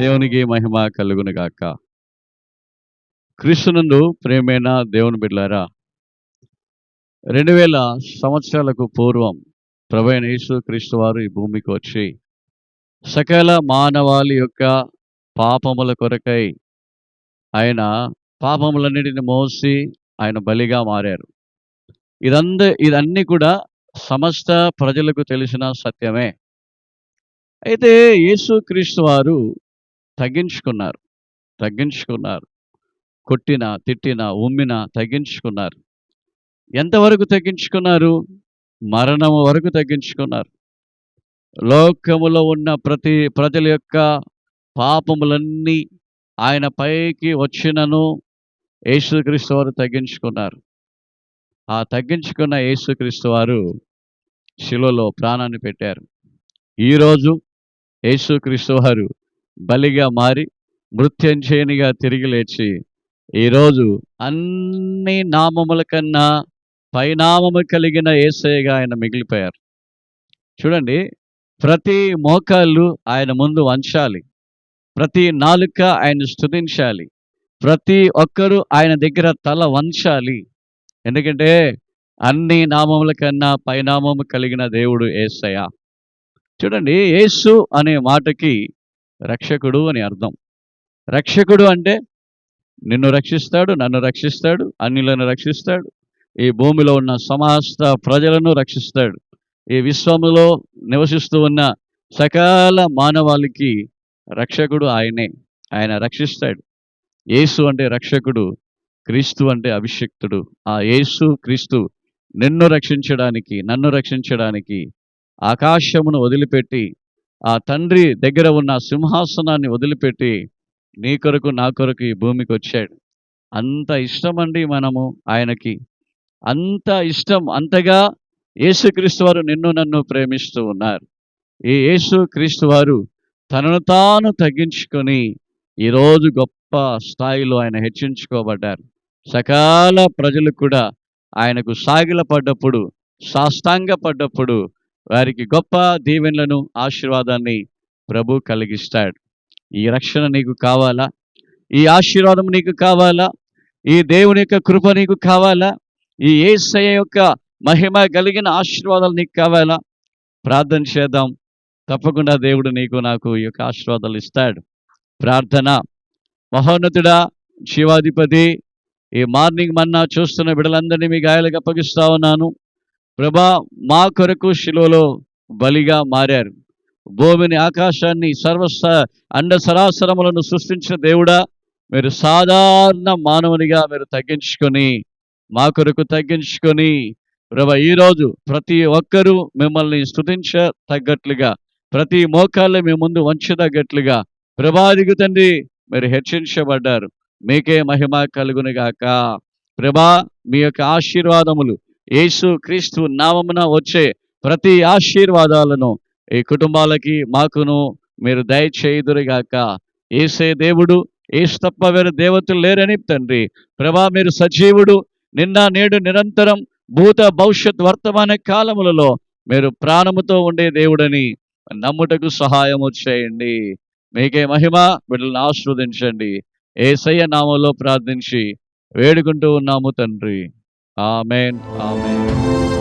దేవునికి మహిమ కలుగును గాక. క్రీస్తునందు ప్రేమైన దేవుని బిడ్డారా రెండు వేల సంవత్సరాలకు పూర్వం ప్రభైన యేసు క్రీస్తు వారు ఈ భూమికి వచ్చి సకల మానవాళి యొక్క పాపముల కొరకై ఆయన పాపములన్నిటిని మోసి ఆయన బలిగా మారారు. ఇదంద ఇదన్నీ కూడా సమస్త ప్రజలకు తెలిసిన సత్యమే. అయితే యేసుక్రీస్తు వారు తగ్గించుకున్నారు. తగ్గించుకున్నారు. కొట్టిన తిట్టిన ఉమ్మిన తగ్గించుకున్నారు. ఎంతవరకు తగ్గించుకున్నారు? మరణము వరకు తగ్గించుకున్నారు. లోకములో ఉన్న ప్రతి ప్రజల యొక్క పాపములన్నీ ఆయన పైకి వచ్చినను యేసుక్రీస్తు వారు తగ్గించుకున్నారు. ఆ తగ్గించుకున్న యేసుక్రీస్తు వారు శిలువలో ప్రాణాన్ని పెట్టారు. ఈరోజు యేసుక్రీస్తు వారు బలిగా మారి మృత్యం చేయనిగా తిరిగి లేచి ఈరోజు అన్ని నామముల కన్నా పైనామము కలిగిన ఏసయ్యగా ఆయన మిగిలిపోయారు. చూడండి ప్రతి మోకాళ్ళు ఆయన ముందు వంచాలి. ప్రతి నాలుక ఆయన స్తుతించాలి. ప్రతి ఒక్కరూ ఆయన దగ్గర తల వంచాలి. ఎందుకంటే అన్ని నామముల కన్నా పైనామము కలిగిన దేవుడు ఏసయ్య. చూడండి యేసు అనే మాటకి రక్షకుడు అని అర్థం. రక్షకుడు అంటే నిన్ను రక్షిస్తాడు నన్ను రక్షిస్తాడు అన్నిలను రక్షిస్తాడు ఈ భూమిలో ఉన్న సమస్త ప్రజలను రక్షిస్తాడు. ఈ విశ్వములో నివసిస్తూ ఉన్న సకాల మానవాళికి రక్షకుడు ఆయనే ఆయన రక్షిస్తాడు. యేసు అంటే రక్షకుడు క్రీస్తు అంటే అభిషక్తుడు. ఆ యేసు క్రీస్తు నిన్ను రక్షించడానికి నన్ను రక్షించడానికి ఆకాశమును వదిలిపెట్టి ఆ తండ్రి దగ్గర ఉన్న సింహాసనాన్ని వదిలిపెట్టి నీ కొరకు నా కొరకు ఈ భూమికి వచ్చాడు. అంత ఇష్టం అండి మనము ఆయనకి. అంత ఇష్టం అంతగా యేసుక్రీస్తు వారు నిన్ను నన్ను ప్రేమిస్తూ ఉన్నారు. ఈ యేసు క్రీస్తు వారు తనను తాను తగ్గించుకొని ఈరోజు గొప్ప స్థాయిలో ఆయన హెచ్చించుకోబడ్డారు. సకాల ప్రజలు కూడా ఆయనకు సాగిలపడ్డప్పుడు సాష్టాంగపడ్డప్పుడు పడ్డప్పుడు వారికి గొప్ప దీవెనలను ఆశీర్వాదాన్ని ప్రభు కలిగిస్తాడు. ఈ రక్షణ నీకు కావాలా? ఈ ఆశీర్వాదం నీకు కావాలా? ఈ దేవుని యొక్క కృప నీకు కావాలా? ఈ ఏసయ యొక్క మహిమ కలిగిన ఆశీర్వాదాలు నీకు కావాలా? ప్రార్థన చేద్దాం. తప్పకుండా దేవుడు నీకు నాకు ఈ యొక్క ఆశీర్వాదాలు ఇస్తాడు. ప్రార్థన. మహోన్నతుడా శివాధిపతి ఈ మార్నింగ్ మన్నా చూస్తున్న బిడ్డలందరినీ మీ గాయాలకు అప్పగిస్తా ఉన్నాను. ప్రభా మా కొరకు శిలువలో బలిగా మారారు. భూమిని ఆకాశాన్ని సర్వస అండ సరాసరములను సృష్టించిన దేవుడా మీరు సాధారణ మానవునిగా మీరు తగ్గించుకొని మా కొరకు తగ్గించుకొని ప్రభా ఈరోజు ప్రతి ఒక్కరూ మిమ్మల్ని స్తుతించ తగ్గట్లుగా ప్రతి మోకాళ్ళు మీ ముందు వంచదగ్గట్లుగా ప్రభాదిగు తండ్రి మీరు హెచ్చరించబడ్డారు మీకే మహిమ కలుగునిగాక. ప్రభా మీ యొక్క ఆశీర్వాదములు యేసు క్రీస్తు నామమున వచ్చే ప్రతి ఆశీర్వాదాలను ఈ కుటుంబాలకి మాకును మీరు దయచేయుదురుగాక. ఏసే దేవుడు ఏసు తప్ప వేరే దేవతలు లేరని తండ్రి. ప్రభా మీరు సజీవుడు నిన్న నేడు నిరంతరం భూత భవిష్యత్ వర్తమాన కాలములలో మీరు ప్రాణముతో ఉండే దేవుడని నమ్ముటకు సహాయము చేయండి. మీకే మహిమ బిడ్డలను ఆస్వాదించండి ఏసయ్య నామంలో ప్రార్థించి వేడుకుంటూ ఉన్నాము తండ్రి. Amen. Amen.